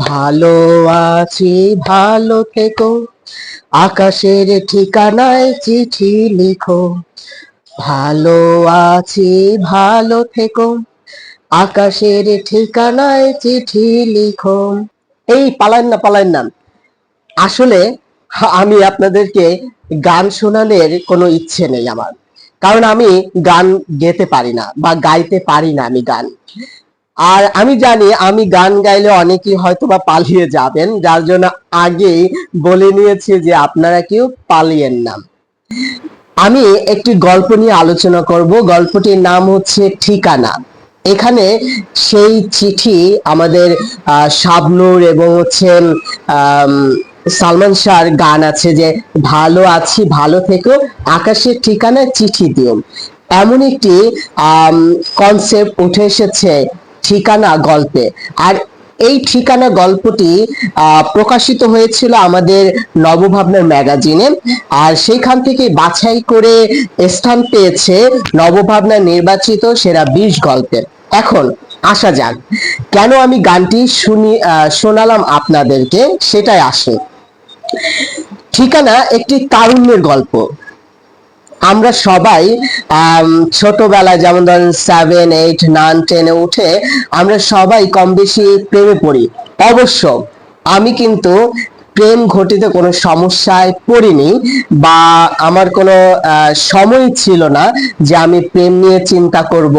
ভালো আছি, ভালো থেকো। আকাশের ঠিকানায় চিঠি লিখো। ভালো আছি, ভালো থেকো। আকাশের ঠিকানায় চিঠি লিখো। এই পালান না পালান না। আসলে আমি আপনাদেরকে গান শোনানোর কোনো ইচ্ছে নেই আমার। কারণ আমি গান গেতে পারি না বা গাইতে পারি না আমি গান। আর আমি জানি আমি গান গাইলে অনেকেই হয়তো বা পালিয়ে যাবেন, যার জন্য আগেই বলে নিয়েছি যে আপনারা কেউ পালিয়েন না। আমি একটি গল্প নিয়ে আলোচনা করব। গল্পটির নাম হচ্ছে ঠিকানা। এখানে সেই চিঠি আমাদের শাবনূর এবং হচ্ছে সালমান শাহর গান আছে যে, ভালো আছি, ভালো থেকো আকাশের ঠিকানায় চিঠি দিও এমন একটি কনসেপ্ট উঠে এসেছে ঠিকানা গল্পে। আর এই ঠিকানা গল্পটি প্রকাশিত হয়েছিল আমাদের নবভাবনার ম্যাগাজিনে। আর সেইখান থেকে বাছাই করে স্থান পেয়েছে নবভাবনা নির্বাচিত সেরা বিশ গল্পের এখন আসা যাক। কেন আমি গানটি শুনি শোনালাম আপনাদেরকে? সেটাই আসে। ঠিকানা একটি তারুণ্যের গল্প। আমরা সবাই ছোটবেলায় যেমন ধরেন সেভেন এইট নাইন টেনে উঠে আমরা সবাই কম বেশি প্রেমে পড়ি। অবশ্য আমি কিন্তু প্রেম ঘটিত কোনো সমস্যায় পড়িনি বা আমার কোনো সময় ছিল না যে আমি প্রেম নিয়ে চিন্তা করব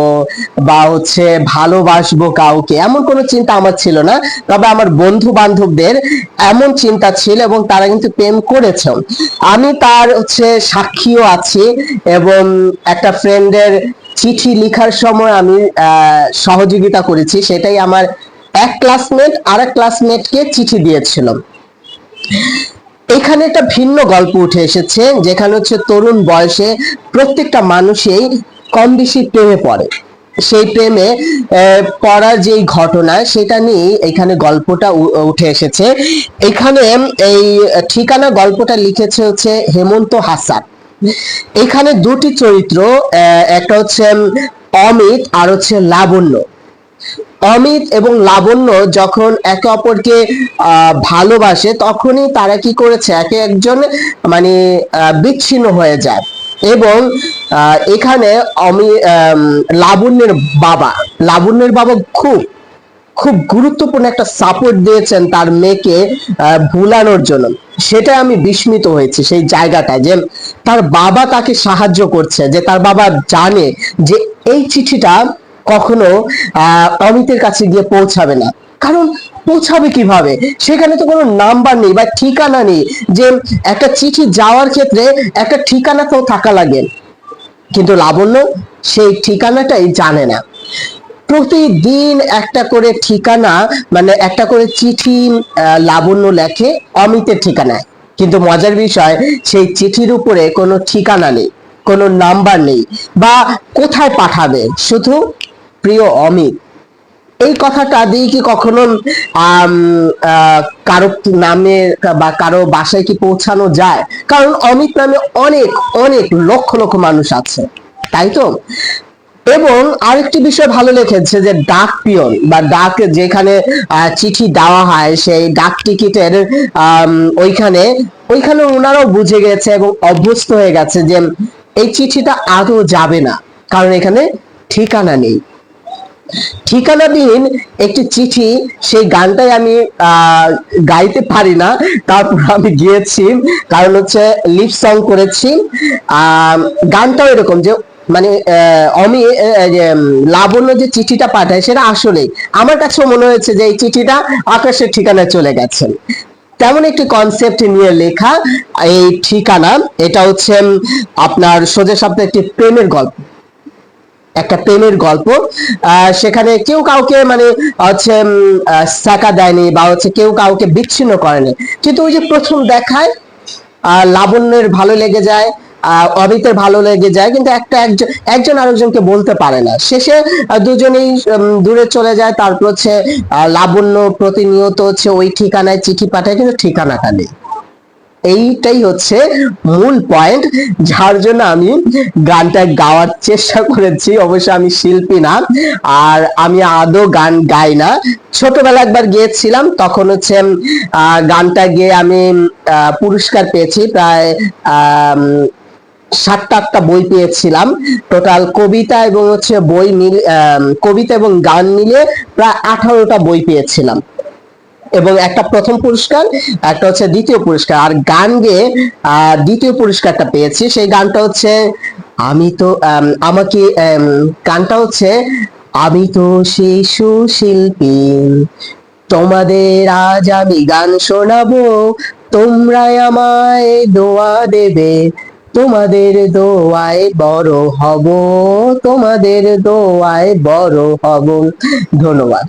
বা হচ্ছে ভালোবাসবো কাউকে, এমন কোনো চিন্তা আমার ছিল না। তবে আমার বন্ধু বান্ধবদের এমন চিন্তা ছিল এবং তারা কিন্তু প্রেম করেছে আমি তার হচ্ছে সাক্ষীও আছি এবং একটা ফ্রেন্ডের চিঠি লেখার সময় আমি সহযোগিতা করেছি। সেটাই আমার এক ক্লাসমেট আর এক ক্লাসমেটকে চিঠি দিয়েছিলাম এখানে একটা ভিন্ন গল্প উঠে এসেছে, যেখানে হচ্ছে তরুণ বয়সে প্রত্যেকটা মানুষই কম বেশি প্রেমে পড়ে। সেই প্রেমে পড়ার যেই ঘটনা, সেটা নিয়ে এখানে গল্পটা উঠে এসেছে। এখানে এই ঠিকানা গল্পটা লিখেছে হচ্ছে হেমন্ত হাসান। এখানে দুটি চরিত্র একটা হচ্ছে অমিত আর হচ্ছে লাবণ্য। অমিত এবং লাবণ্য যখন একে অপরকে ভালোবাসে, তখনই তারা কি করেছে? একে একজন মানে বিচ্ছিন্ন হয়ে যায় এবং এখানে অমি লাবণ্যের বাবা লাবণ্যের বাবা খুব খুব গুরুত্বপূর্ণ একটা সাপোর্ট দিয়েছেন তার মেয়েকে ভুলানোর জন্য। সেটা আমি বিস্মিত হয়েছি সেই জায়গাটায় যে তার বাবা তাকে সাহায্য করছে, যে তার বাবা জানে যে এই চিঠিটা কখনো অমিতের কাছে গিয়ে পৌঁছাবে না। কারণ পৌঁছাবে কীভাবে? সেখানে তো কোনো নাম্বার নেই বা ঠিকানা নেই যে একটা চিঠি যাওয়ার ক্ষেত্রে একটা ঠিকানা তো থাকা লাগে। কিন্তু লাবণ্য সেই ঠিকানাটাই জানে না। প্রতিদিন একটা করে ঠিকানা মানে একটা করে চিঠি লাবণ্য লেখে অমিতের ঠিকানায়। কিন্তু মজার বিষয়, সেই চিঠির উপরে কোনো ঠিকানা নেই, কোনো নাম্বার নেই, বা কোথায় পাঠাবে? শুধু প্রিয় অমিত, এই কথাটা দিয়ে কি কখনো কারও নামে বা কারও বাসায় কি পৌঁছানো যায়? কারণ অমিত নামে অনেক অনেক লক্ষ লক্ষ মানুষ আছে, তাই তো? এবং আরেকটি বিষয় ভালো লিখেছে যে ডাক পিয়ন, বা ডাক যেখানে চিঠি দেওয়া হয়, সেই ডাক টিকিটের ওইখানে ওইখানে ওনারাও বুঝে গেছে এবং অভ্যস্ত হয়ে গেছে যে এই চিঠিটা আদৌ যাবে না, কারণ এখানে ঠিকানা নেই। ঠিকানাবিহীন একটি চিঠি সেই গানটাই আমি গাইতে পারি না। তারপর আমি গিয়েছি কারণ হচ্ছে লিপ সং করেছি। গানটাও এরকম যে মানে উম, লাবণ্য যে চিঠিটা পাঠায় সেটা আসলেই। আমার কাছে মনে হয়েছে যে এই চিঠিটা আকাশের ঠিকানায় চলে গেছে। তেমন একটি কনসেপ্ট নিয়ে লেখা এই ঠিকানা এটা হচ্ছে আপনার সোজা শব্দ একটি প্রেমের গল্প। একটা প্রেমের গল্প। সেখানে কেউ কাউকে মানে হচ্ছে সাকা দেয়নি বা হচ্ছে কেউ কাউকে বিচ্ছিন্ন করেনি। কিন্তু ওই যে প্রথম দেখায় লাবণ্যের ভালো লেগে যায় অমিতের ভালো লেগে যায়, কিন্তু একটা একজন একজন আরেকজনকে বলতে পারে না। শেষে দুজনেই দূরে চলে যায়, তারপর হচ্ছে লাবণ্য প্রতিনিয়ত হচ্ছে ওই ঠিকানায় চিঠি পাঠায়, কিন্তু ঠিকানাটা নেই। এইটাই হচ্ছে মূল পয়েন্ট যার জন্য আমি গানটা গাওয়ার চেষ্টা করেছি। অবশ্য আমি শিল্পী না, আর আমি আদৌ গান গাই না। ছোটবেলা একবার গিয়েছিলাম, তখন হচ্ছে গানটা গেয়ে আমি পুরস্কার পেয়েছি। প্রায় সাতটা আটটা বই পেয়েছিলাম। টোটাল কবিতা এবং হচ্ছে বই মিল কবিতা এবং গান মিলে প্রায় আঠারোটা বই পেয়েছিলাম। এবং একটা প্রথম পুরস্কার একটা হচ্ছে দ্বিতীয় পুরস্কার। আর গান গেয়ে দ্বিতীয় পুরস্কারটা পেয়েছি সেই গানটা হচ্ছে আমি তো আম, আমাকে আম, গানটা হচ্ছে আমি তো শিশু শিল্পী তোমাদের আজ আমি গান শোনাবো তোমরাই আমায় দোয়া দেবে তোমাদের দোয়ায় বড় হব তোমাদের দোয়ায় বড় হব। ধন্যবাদ।